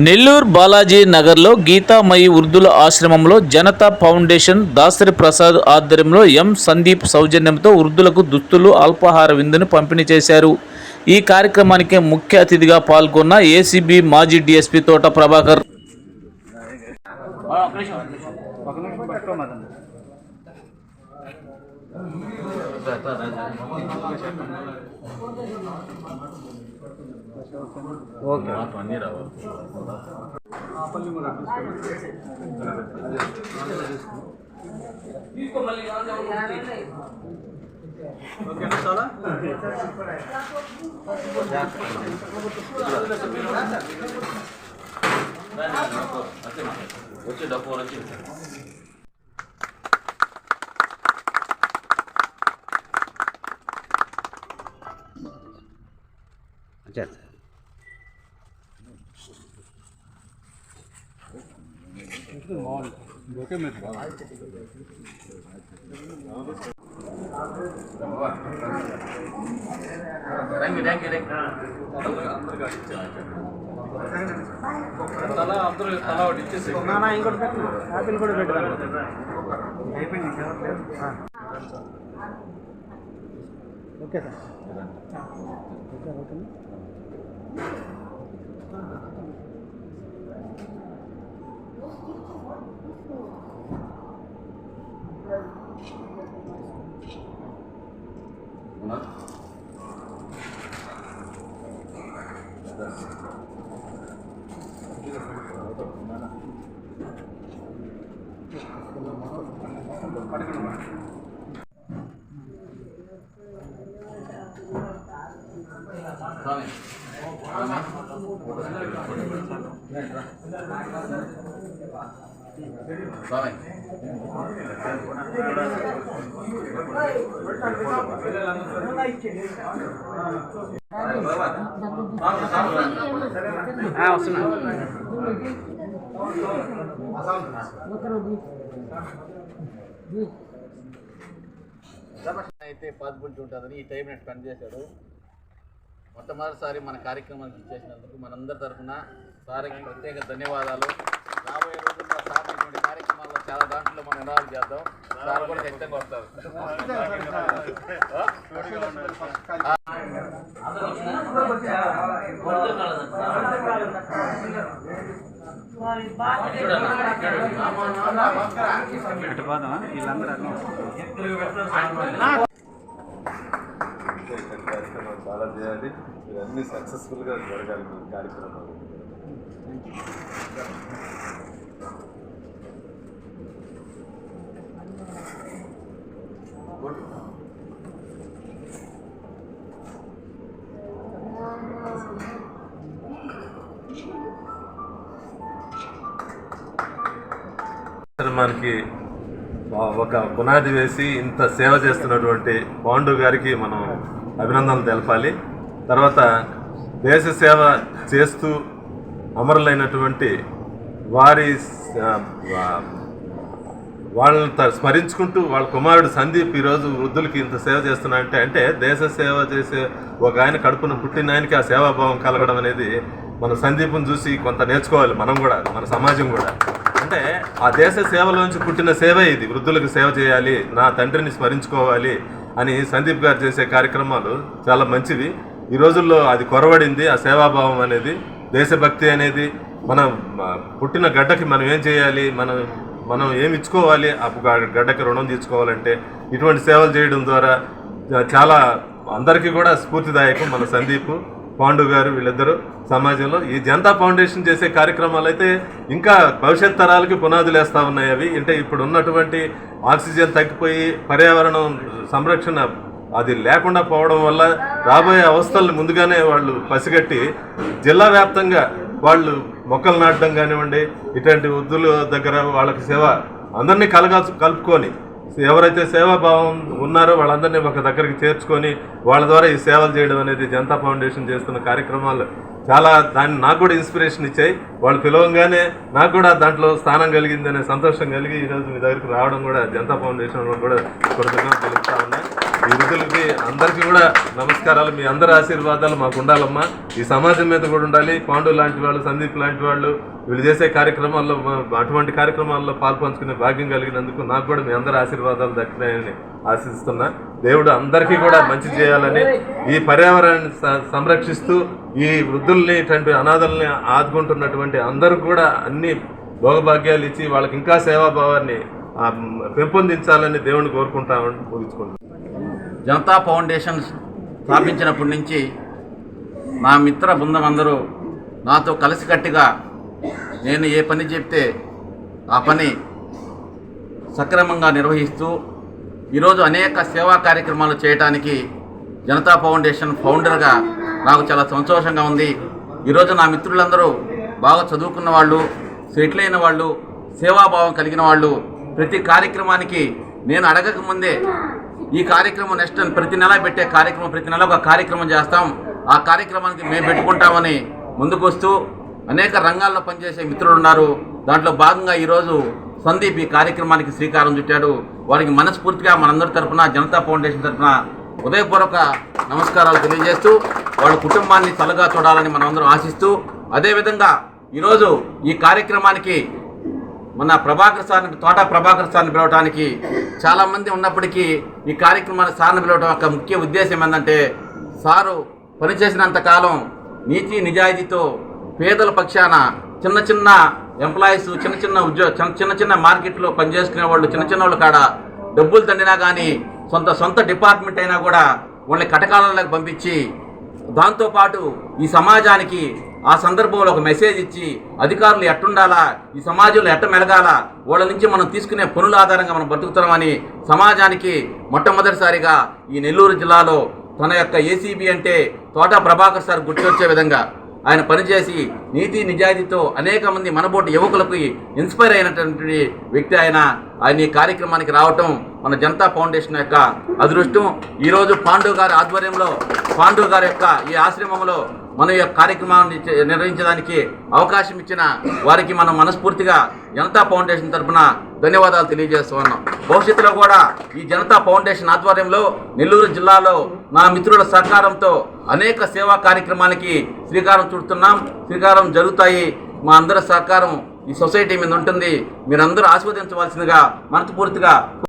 నెల్లూరు బాలాజీ నగర్లో గీతామయి ఉర్దుల ఆశ్రమంలో జనతా ఫౌండేషన్ దాసరి ప్రసాద్ ఆధ్వర్యంలో ఎం సందీప్ సౌజన్యంతో ఉర్దులకు దుస్తులు అల్పాహార విందును పంపిణీ చేశారు. ఈ కార్యక్రమానికి ముఖ్య అతిథిగా పాల్గొన్న ఏసీబీ మాజీ డీఎస్పీ తోట ప్రభాకర్ ఓకే ఓకేనా చాలా ఓకే మీరు తల అందరూ తల ఒకటి ఇచ్చేసి ఇంకోటి పెట్టు యాపిల్ కూడా పెట్టు ఓకే సార్ ఓకే ఓకే వస్తున్నా. అయితే పాజిబిలిటీ ఉంటుందని ఈ టైం నేను స్పెండ్ చేశాడు. మొట్టమొదటిసారి మన కార్యక్రమానికి ఇచ్చేసినందుకు మనందరి తరఫున సార్కి ప్రత్యేక ధన్యవాదాలు. రాబోయే రోజుల్లో సార్ ఇటువంటి కార్యక్రమాల్లో చాలా దాంట్లో మనం ఇన్వాల్వ్ చేద్దాం. సార్ కూడా ఖచ్చితంగా వస్తారు. పోదామా కార్యక్రమాలు చాలా చేయాలి. ఇవన్నీ సక్సెస్ఫుల్గా జరగాలి మీ కార్యక్రమాలు. మనకి ఒక పునాది వేసి ఇంత సేవ చేస్తున్నటువంటి పాండు గారికి మనం అభినందనలు తెలపాలి. తర్వాత దేశ సేవ చేస్తూ అమరులైనటువంటి వారి వాళ్ళని స్మరించుకుంటూ వాళ్ళ కుమారుడు సందీప్ ఈరోజు వృద్ధులకి ఇంత సేవ చేస్తున్నాడంటే అంటే దేశ సేవ చేసే ఒక ఆయన కడుపున పుట్టిన ఆయనకి ఆ సేవాభావం కలగడం అనేది మన సందీప్ని చూసి కొంత నేర్చుకోవాలి మనం కూడా మన సమాజం కూడా. అంటే ఆ దేశ సేవలోంచి పుట్టిన సేవ ఇది. వృద్ధులకు సేవ చేయాలి నా తండ్రిని స్మరించుకోవాలి అని సందీప్ గారు చేసే కార్యక్రమాలు చాలా మంచివి. ఈ రోజుల్లో అది కొరవడింది. ఆ సేవాభావం అనేది దేశభక్తి అనేది మనం పుట్టిన గడ్డకి మనం ఏం చేయాలి మనం మనం ఏమి ఇచ్చుకోవాలి ఆ గడ్డకి రుణం తీర్చుకోవాలంటే ఇటువంటి సేవలు చేయడం ద్వారా చాలా అందరికీ కూడా స్ఫూర్తిదాయకం మన సందీప్ పాండు గారు వీళ్ళిద్దరూ సమాజంలో. ఈ జనతా ఫౌండేషన్ చేసే కార్యక్రమాలు అయితే ఇంకా భవిష్యత్ తరాలకి పునాదులు వేస్తూ ఉన్నాయి అవి. అంటే ఇప్పుడు ఉన్నటువంటి ఆక్సిజన్ తగ్గిపోయి పర్యావరణం సంరక్షణ అది లేకుండా పోవడం వల్ల రాబోయే అవస్థలను ముందుగానే వాళ్ళు పసిగట్టి జిల్లా వ్యాప్తంగా వాళ్ళు మొక్కలు నాటడం కానివ్వండి ఇటువంటి వృద్ధుల దగ్గర వాళ్ళకి సేవ అందరినీ కలగా కలుపుకొని ఎవరైతే సేవాభావం ఉన్నారో వాళ్ళందరినీ ఒక దగ్గరికి చేర్చుకొని వాళ్ళ ద్వారా ఈ సేవలు చేయడం అనేది జనతా ఫౌండేషన్ చేస్తున్న కార్యక్రమాలు చాలా దాన్ని నాకు కూడా ఇన్స్పిరేషన్ ఇచ్చాయి. వాళ్ళు పిలవంగానే నాకు కూడా దాంట్లో స్థానం కలిగింది అనే సంతోషం కలిగి ఈరోజు మీ దగ్గరికి రావడం కూడా జనతా ఫౌండేషన్ కూడా కృతజ్ఞత తెలుపుతా ఉన్నా ఈ వృద్ధులకి అందరికీ కూడా నమస్కారాలు. మీ అందరి ఆశీర్వాదాలు మాకు ఉండాలమ్మా. ఈ సమాజం మీద కూడా ఉండాలి. పాండు లాంటి వాళ్ళు సందీప్ లాంటి వాళ్ళు వీళ్ళు చేసే కార్యక్రమాల్లో అటువంటి కార్యక్రమాల్లో పాల్పంచుకునే భాగ్యం కలిగినందుకు నాకు కూడా మీ అందరి ఆశీర్వాదాలు దక్కినాయని ఆశిస్తున్నా. దేవుడు అందరికీ కూడా మంచి చేయాలని ఈ పర్యావరణాన్ని స- సంరక్షిస్తూ ఈ వృద్ధుల్ని ఇటువంటి అనాథల్ని ఆదుకుంటున్నటువంటి అందరూ కూడా అన్ని భోగభాగ్యాలు ఇచ్చి వాళ్ళకి ఇంకా సేవాభావాన్ని పెంపొందించాలని దేవుని కోరుకుంటామని పూజించుకుంటాం జనతా ఫౌండేషన్ స్థాపించినప్పటి నుంచి నా మిత్ర బృందం అందరూ నాతో కలిసికట్టుగా నేను ఏ పని చెప్తే ఆ పని సక్రమంగా నిర్వహిస్తూ ఈరోజు అనేక సేవా కార్యక్రమాలు చేయడానికి జనతా ఫౌండేషన్ ఫౌండర్గా నాకు చాలా సంతోషంగా ఉంది. ఈరోజు నా మిత్రులందరూ బాగా చదువుకున్న వాళ్ళు సెటిల్ అయిన వాళ్ళు సేవాభావం కలిగిన వాళ్ళు ప్రతి కార్యక్రమానికి నేను అడగక ముందే ఈ కార్యక్రమం నెక్స్ట్ ప్రతి నెల పెట్టే కార్యక్రమం ప్రతి నెల ఒక కార్యక్రమం చేస్తాం. ఆ కార్యక్రమానికి మేము పెట్టుకుంటామని ముందుకొస్తూ అనేక రంగాల్లో పనిచేసే మిత్రులు ఉన్నారు. దాంట్లో భాగంగా ఈరోజు సందీప్ ఈ కార్యక్రమానికి శ్రీకారం చుట్టాడు. వారికి మనస్ఫూర్తిగా మనందరి తరఫున జనతా ఫౌండేషన్ తరఫున హృదయపూర్వక నమస్కారాలు తెలియజేస్తూ వాళ్ళ కుటుంబాన్ని చల్లగా చూడాలని మనమందరం ఆశిస్తూ అదేవిధంగా ఈరోజు ఈ కార్యక్రమానికి మన ప్రభాకర్ సార్ని తోట ప్రభాకర్ సార్ని పిలవడానికి చాలామంది ఉన్నప్పటికీ ఈ కార్యక్రమాన్ని సార్ని పిలవడం యొక్క ముఖ్య ఉద్దేశం ఏంటంటే సారు పనిచేసినంతకాలం నీతి నిజాయితీతో పేదల పక్షాన చిన్న చిన్న ఎంప్లాయీస్ చిన్న చిన్న ఉద్యోగ చిన్న చిన్న చిన్న మార్కెట్లో పనిచేసుకునే వాళ్ళు చిన్న చిన్న వాళ్ళు కాడ డబ్బులు తండినా కానీ సొంత సొంత డిపార్ట్మెంట్ అయినా కూడా వాళ్ళని కటకాలంలోకి పంపించి దాంతోపాటు ఈ సమాజానికి ఆ సందర్భంలో ఒక మెసేజ్ ఇచ్చి అధికారులు ఎట్టుండాలా ఈ సమాజంలో ఎట్ట మెలగాలా వాళ్ళ నుంచి మనం తీసుకునే పనుల ఆధారంగా మనం బతుకుతున్నామని సమాజానికి మొట్టమొదటిసారిగా ఈ నెల్లూరు జిల్లాలో తన యొక్క ఏసీబీ అంటే తోట ప్రభాకర్ సార్ గుర్తొచ్చే విధంగా ఆయన పనిచేసి నీతి నిజాయితీతో అనేక మంది మనబోటి యువకులకు ఇన్స్పైర్ అయినటువంటి వ్యక్తి ఆయన. ఆయన ఈ కార్యక్రమానికి రావటం మన జనతా ఫౌండేషన్ యొక్క అదృష్టం. ఈరోజు పాండు గారి ఆధ్వర్యంలో పాండు గారి యొక్క ఈ ఆశ్రమంలో మన యొక్క కార్యక్రమాన్ని నిర్వహించడానికి అవకాశం ఇచ్చిన వారికి మనం మనస్ఫూర్తిగా జనతా ఫౌండేషన్ తరఫున ధన్యవాదాలు తెలియజేస్తూ ఉన్నాం. భవిష్యత్తులో కూడా ఈ జనతా ఫౌండేషన్ ఆధ్వర్యంలో నెల్లూరు జిల్లాలో నా మిత్రుల సహకారంతో అనేక సేవా కార్యక్రమాలకి శ్రీకారం చుడుతున్నాం. శ్రీకారం జరుగుతాయి. మా అందరి సహకారం ఈ సొసైటీ మీద ఉంటుంది. మీరందరూ ఆస్వాదించవలసిందిగా మనస్ఫూర్తిగా